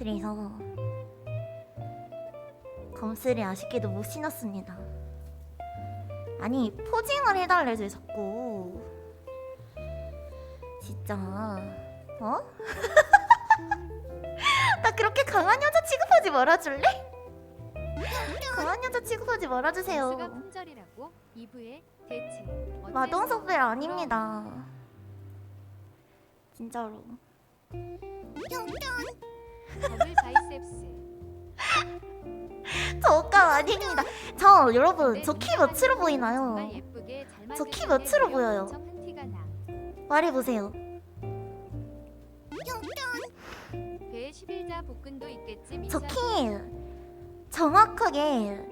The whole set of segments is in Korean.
그래서 검스를 아쉽게도 못 신었습니다. 아니 포징을 해달래서 자꾸 진짜 어? 나 그렇게 강한 여자 취급하지 말아줄래? 강한 여자 취급하지 말아주세요. 품절이라고 2부에 대체 어째서 마동석배 아닙니다. 진짜로. 더블 바이셉스 저 옷감 아닙니다. 저 여러분 저키 근데 몇으로 보이나요? 저키 몇으로 보여요? 엄청 큰 티가 나. 말해 보세요. 배에 11자 복근도 있겠지 저키 정확하게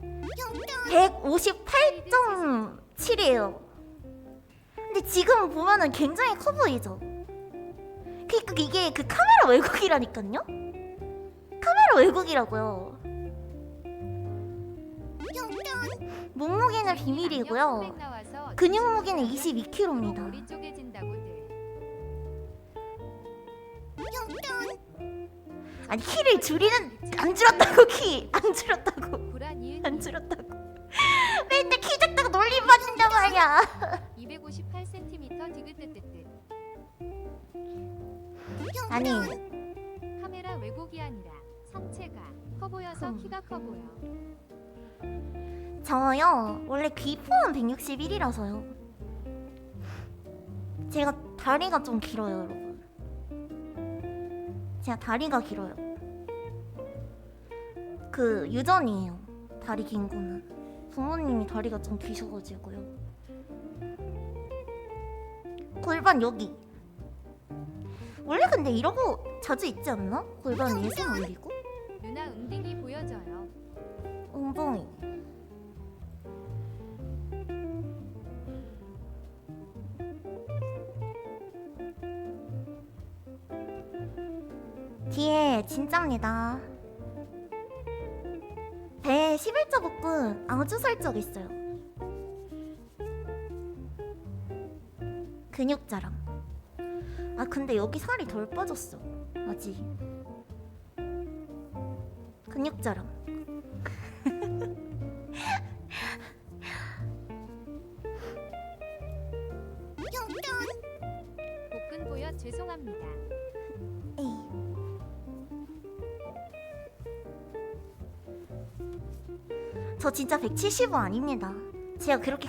158.7이에요. 근데 지금 보면은 굉장히 커 보이죠? 그니까 이게 그 카메라 왜곡이라니까요? 카메라 왜곡이라고요. 몸무게는 비밀이고요. 근육 무게는 머리 22kg입니다. 쪼개진다고들. 아니 키를 줄이는 안 줄었다고 키 안 줄었다고 안 줄었다고 맨날 키 작다고 놀림 받는단 말이야 258cm 디귿뜨뜨뜨. 아니 카메라 왜곡이 아니라 성체가 커 보여서 흠. 키가 커 보여. 저요 원래 귀포는 161이라서요. 제가 다리가 좀 길어요 여러분. 제가 다리가 길어요. 그 유전이에요 다리 긴 거는. 부모님이 다리가 좀 기셔가지고요. 골반 여기. 원래 근데 이러고 자주 있지 않나? 골반 위에 손 올리고 엉덩이 뒤에 진짜입니다. 배에 11자 복근 아주 살짝 있어요. 근육 자랑. 아 근데 여기 살이 덜 빠졌어 아직. 근육 자랑 죄송합니다. 저 진짜 175 아닙니다. 제가 그렇게